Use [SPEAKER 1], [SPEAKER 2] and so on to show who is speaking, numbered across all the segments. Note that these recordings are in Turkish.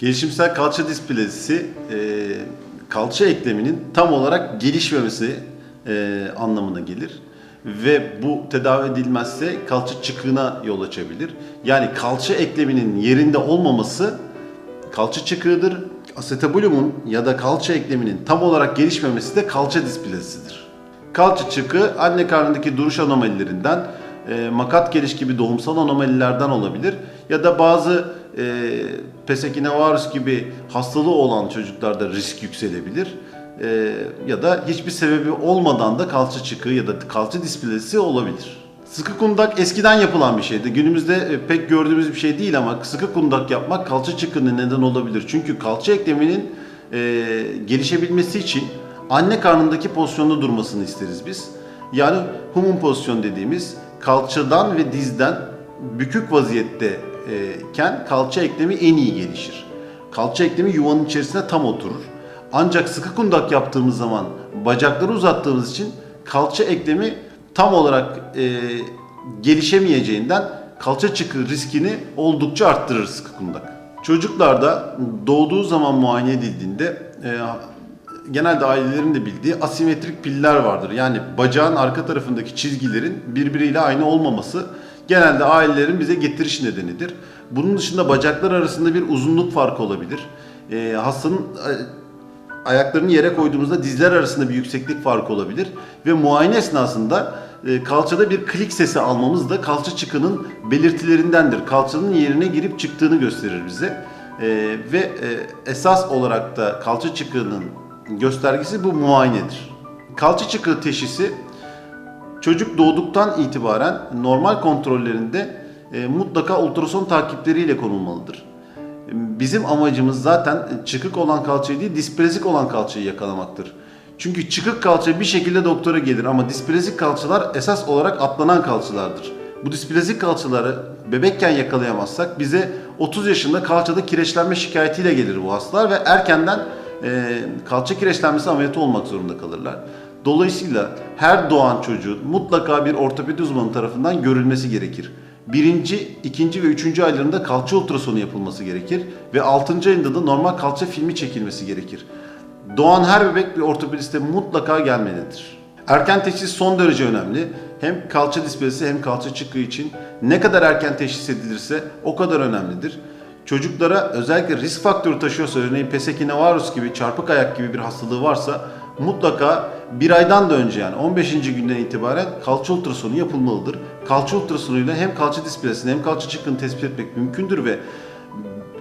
[SPEAKER 1] Gelişimsel kalça displezisi e, kalça ekleminin tam olarak gelişmemesi e, anlamına gelir. Ve bu tedavi edilmezse kalça çıkığına yol açabilir. Yani kalça ekleminin yerinde olmaması kalça çıkığıdır. Asetabulumun ya da kalça ekleminin tam olarak gelişmemesi de kalça displezisidir. Kalça çıkığı anne karnındaki duruş anomalilerinden, e, makat geliş gibi doğumsal anomalilerden olabilir ya da bazı e, pesekinavarus gibi hastalığı olan çocuklarda risk yükselebilir. E, ya da hiçbir sebebi olmadan da kalça çıkığı ya da kalça displezisi olabilir. Sıkı kundak eskiden yapılan bir şeydi. Günümüzde e, pek gördüğümüz bir şey değil ama sıkı kundak yapmak kalça çıkığına neden olabilir. Çünkü kalça ekleminin e, gelişebilmesi için anne karnındaki pozisyonda durmasını isteriz biz. Yani humun pozisyon dediğimiz kalçadan ve dizden bükük vaziyetteyken kalça eklemi en iyi gelişir. Kalça eklemi yuvanın içerisine tam oturur. Ancak sıkı kundak yaptığımız zaman bacakları uzattığımız için kalça eklemi tam olarak e, gelişemeyeceğinden kalça çıkı riskini oldukça arttırır sıkı kundak. Çocuklarda doğduğu zaman muayene edildiğinde e, genelde ailelerin de bildiği asimetrik piller vardır. Yani bacağın arka tarafındaki çizgilerin birbiriyle aynı olmaması genelde ailelerin bize getiriş nedenidir. Bunun dışında bacaklar arasında bir uzunluk farkı olabilir. E, hastanın ayaklarını yere koyduğumuzda dizler arasında bir yükseklik farkı olabilir ve muayene esnasında e, kalçada bir klik sesi almamız da kalça çıkının belirtilerindendir. Kalçanın yerine girip çıktığını gösterir bize. E, ve e, esas olarak da kalça çıkığının göstergesi bu muayenedir. Kalça çıkığı teşhisi çocuk doğduktan itibaren normal kontrollerinde e, mutlaka ultrason takipleriyle konulmalıdır. Bizim amacımız zaten çıkık olan kalçayı değil, disprezik olan kalçayı yakalamaktır. Çünkü çıkık kalça bir şekilde doktora gelir ama disprezik kalçalar esas olarak atlanan kalçalardır. Bu disprezik kalçaları bebekken yakalayamazsak bize 30 yaşında kalçada kireçlenme şikayetiyle gelir bu hastalar ve erkenden e, kalça kireçlenmesi ameliyatı olmak zorunda kalırlar. Dolayısıyla her doğan çocuğun mutlaka bir ortopedi uzmanı tarafından görülmesi gerekir. Birinci, ikinci ve üçüncü aylarında kalça ultrasonu yapılması gerekir ve altıncı ayında da normal kalça filmi çekilmesi gerekir. Doğan her bebek bir ortopediste mutlaka gelmelidir. Erken teşhis son derece önemli. Hem kalça displezisi hem kalça çıkığı için ne kadar erken teşhis edilirse o kadar önemlidir. Çocuklara özellikle risk faktörü taşıyorsa örneğin pesekinavarus gibi çarpık ayak gibi bir hastalığı varsa mutlaka bir aydan da önce yani 15. günden itibaren kalça ultrasonu yapılmalıdır. Kalça ultrasonuyla hem kalça displezisini hem kalça çıkığını tespit etmek mümkündür ve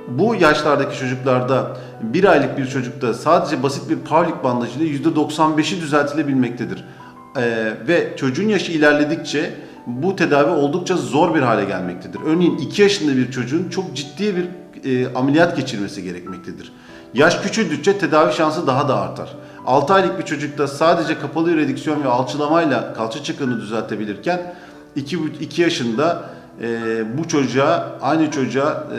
[SPEAKER 1] bu yaşlardaki çocuklarda bir aylık bir çocukta sadece basit bir Pavlik bandajıyla %95'i düzeltilebilmektedir. Ee, ve çocuğun yaşı ilerledikçe bu tedavi oldukça zor bir hale gelmektedir. Örneğin 2 yaşında bir çocuğun çok ciddi bir e, ameliyat geçirmesi gerekmektedir. Yaş küçüldükçe tedavi şansı daha da artar. 6 aylık bir çocukta sadece kapalı redüksiyon ve alçılamayla kalça çıkığını düzeltebilirken 2, 2 yaşında e, bu çocuğa, aynı çocuğa e,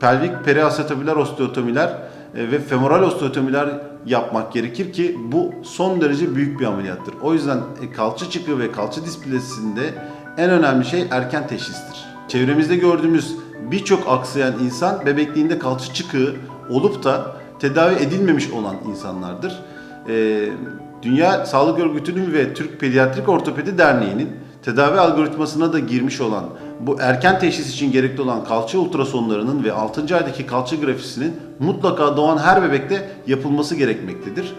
[SPEAKER 1] pelvik periasetabüler osteotomiler e, ve femoral osteotomiler yapmak gerekir ki bu son derece büyük bir ameliyattır. O yüzden e, kalça çıkığı ve kalça displezisinde en önemli şey erken teşhistir. Çevremizde gördüğümüz birçok aksayan insan bebekliğinde kalça çıkığı olup da tedavi edilmemiş olan insanlardır. E, Dünya Sağlık Örgütü'nün ve Türk Pediatrik Ortopedi Derneği'nin tedavi algoritmasına da girmiş olan bu erken teşhis için gerekli olan kalça ultrasonlarının ve 6. aydaki kalça grafisinin mutlaka doğan her bebekte yapılması gerekmektedir.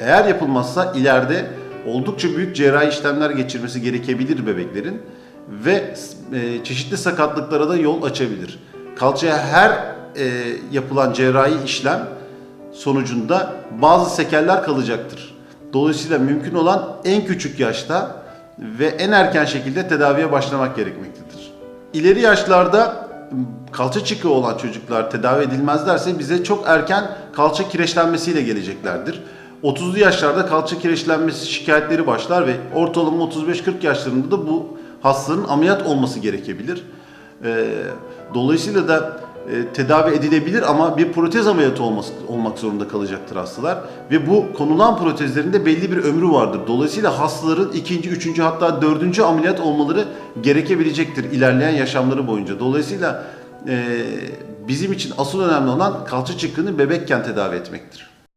[SPEAKER 1] Eğer yapılmazsa ileride oldukça büyük cerrahi işlemler geçirmesi gerekebilir bebeklerin ve e, çeşitli sakatlıklara da yol açabilir. Kalçaya her e, yapılan cerrahi işlem sonucunda bazı sekeller kalacaktır. Dolayısıyla mümkün olan en küçük yaşta ve en erken şekilde tedaviye başlamak gerekmektedir. İleri yaşlarda kalça çıkığı olan çocuklar tedavi edilmezlerse bize çok erken kalça kireçlenmesiyle geleceklerdir. 30'lu yaşlarda kalça kireçlenmesi şikayetleri başlar ve ortalama 35-40 yaşlarında da bu hastaların ameliyat olması gerekebilir. Ee, dolayısıyla da e, tedavi edilebilir ama bir protez ameliyatı olması, olmak zorunda kalacaktır hastalar. Ve bu konulan protezlerin de belli bir ömrü vardır. Dolayısıyla hastaların ikinci, üçüncü hatta dördüncü ameliyat olmaları gerekebilecektir ilerleyen yaşamları boyunca. Dolayısıyla e, bizim için asıl önemli olan kalça çıkığını bebekken tedavi etmektir.